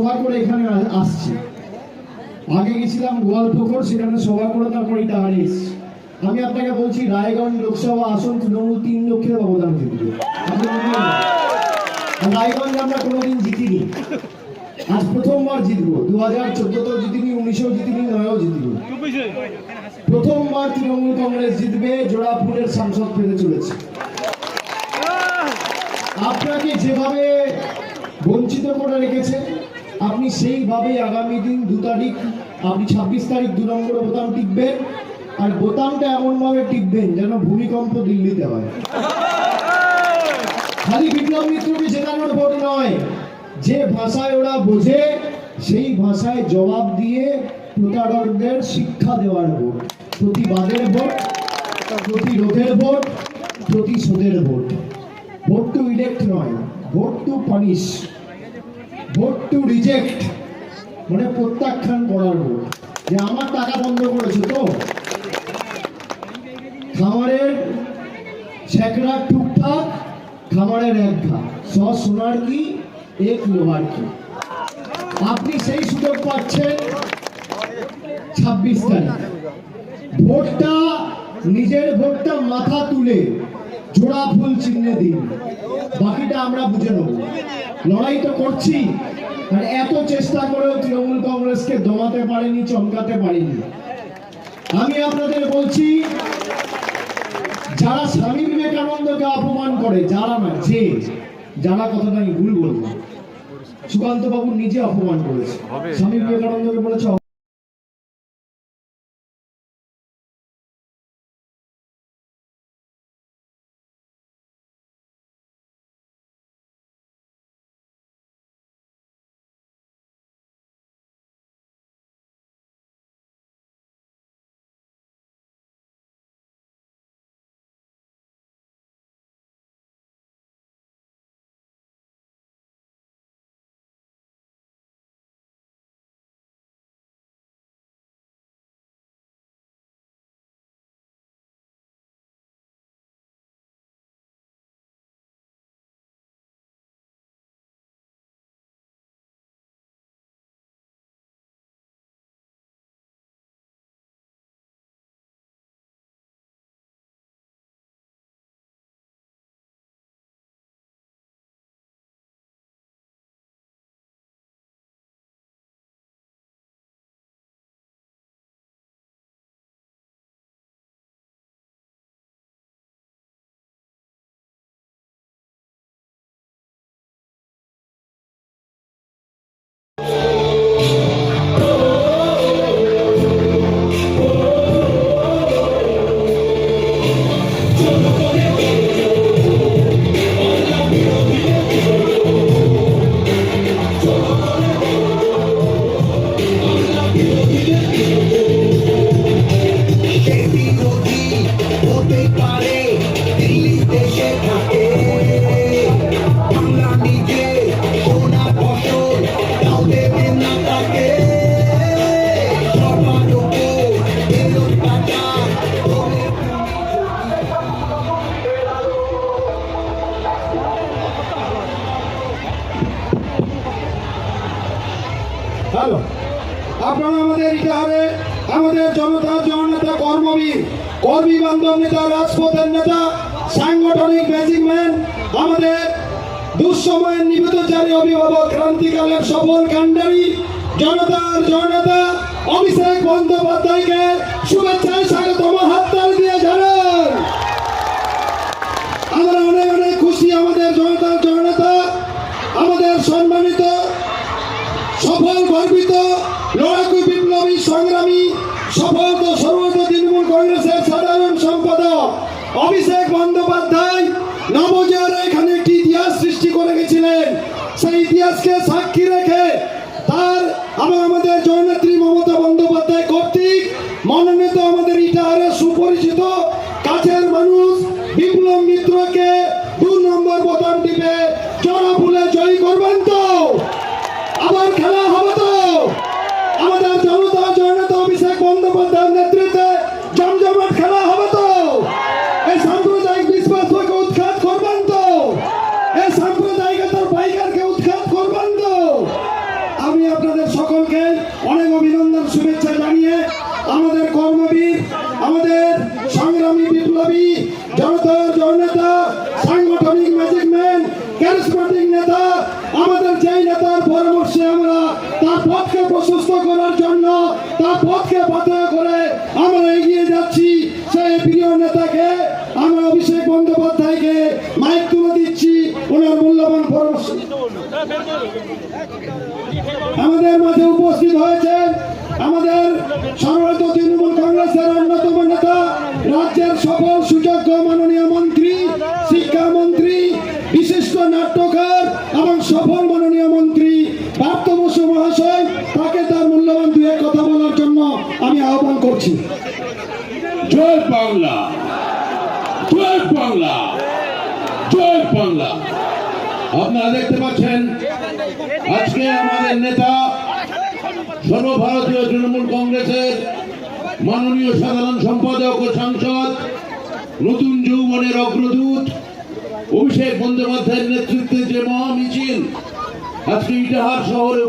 সভা করে এখানে আসছি। আগে গেছিলাম গোয়ালপুকুর সেখানে সভা করে তারপর ইটাহারে এসেছি। আমি আপনাকে বলছি, রায়গঞ্জ লোকসভা আসন তৃণমূল তিন লক্ষের অবদান জিতবে রায়গঞ্জ আমরা কোনোদিন জিতিনি। আজ প্রথমবার জিতবো। দু হাজার চোদ্দতেও জিতিনি, উনিশেও জিতিনি, নয়ও জিতিনি। প্রথমবার তৃণমূল কংগ্রেস জিতবে জোড়াপুরের সাংসদ পেতে চলেছে। আপনাকে যেভাবে বঞ্চিত করে রেখেছে আপনি সেইভাবেই আগামী দিন দু তারিখ, আপনি ছাব্বিশ তারিখ দু নম্বর বোতাম টিপবেন আর বোতামটা এমনভাবে টিপবেন যেন ভূমিকম্প দিল্লিতে হয়। খালি বিপ্লব মিত্রকে জেতানোর ভোট নয়, যে ভাষায় ওরা বোঝে, সেই ভাষায় জবাব দিয়ে প্রতারকদের শিক্ষা দেওয়ার ভোট, প্রতিবাদের ভোট, প্রতিরোধের ভোট, প্রতিশোধের ভোট। ভোট টু ইলেক্ট নয়, vote to punish. Vote to reject মানে প্রত্যাখ্যান করার ভোট যে আমার টাকা বন্ধ করেছে তো। খামারের ছেকড়া টুকটাক খামারের এক ঘা স সোনার কি? এক লোহার কি? আপনি সেই সুযোগ পাচ্ছেন ছাব্বিশ তারিখ। ভোটটা, নিজের ভোটটা মাথা তুলে জোড়া ফুল চিহ্নে দিন। বাকিটা আমরা বুঝে নেব। লড়াই তো করছি। আর এত চেষ্টা করেও তৃণমূল কংগ্রেসকে দমাতে পারেনি চমকাতে পারেনি। আমি আপনাদের বলছি যারা স্বামী বিবেকানন্দকে অপমান করে যারা না যে যারা কথাটা আমি ভুল বলব সুকান্ত বাবু নিজে অপমান করেছে। স্বামী বিবেকানন্দকে বলেছে হ্যালো আপনারা আমাদের ইতিহারে আমাদের জনতার জননেতা, কর্মবীর কর্মী বান্ধব নেতা, রাজপথের নেতা, সাংগঠনিক বেসিক ম্যান আমাদের দুঃসময়ের নিবেদনচারী অভিভাবক, ক্রান্তিকালের সফল কাণ্ডারী, জনতার জননেতা অভিষেক বন্দ্যোপাধ্যায়কে শুভেচ্ছায় স্বাগতম। হাততালি গর্বিত লড়াকু বিপ্লবী সংগ্রামী সফল সর্বত তৃণমূল কংগ্রেসের সাধারণ সম্পাদক অভিষেক বন্দ্যোপাধ্যায় নবজয়ারে এখানে একটি ইতিহাস সৃষ্টি করে গেছিলেন। সেই ইতিহাসকে সাক্ষী রেখে তার এবং আমাদের জননেত্রী মমতা বন্দ্যোপাধ্যায় কর্তৃক মনোনীত আমাদের ইটাহারের সুপরিচিত কাছের মানুষ বিপ্লব মিত্রকে দু নম্বর বোতাম টিপে জনতার জননেতা, সাংগঠনিক ম্যাজিক ম্যান ক্যারিসমেটিক নেতা, আমাদের যেই নেতার পরামর্শে আমরা তার পথকে প্রশস্ত করার জন্য, তার পথকে পাতয়া করে আমরা এগিয়ে যাচ্ছি। সেই প্রিয় নেতাকে আমরা অভিষেক বন্দ্যোপাধ্যায়কে মাইক তুলে দিচ্ছি। ওনার মূল্যবান পরামর্শ। আমাদের মাঝে উপস্থিত হয়েছেন আমাদের সর্বত তৃণমূল কংগ্রেসের অন্যতম নেতা, রাজ্যের সফল সুযোগ্য নাট্যকার এবং সফল মাননীয় মন্ত্রী প্রাপ্ত বসু মহাশয়, তাকে তার মূল্যবান দুয়ে কথা বলার জন্য আমি আহ্বান করছি। জয় বাংলা। জয় বাংলা। জয় বাংলা। আপনারা দেখতে পাচ্ছেন, আজকে আমাদের নেতা সর্বভারতীয় তৃণমূল কংগ্রেসের মাননীয় সাধারণ সম্পাদক ও সাংসদ নতুন যৌবনের অগ্রদূত অভিষেক বন্দ্যোপাধ্যায়ের নেতৃত্বে যে মহামিছিল আজকে ইটাহার শহরে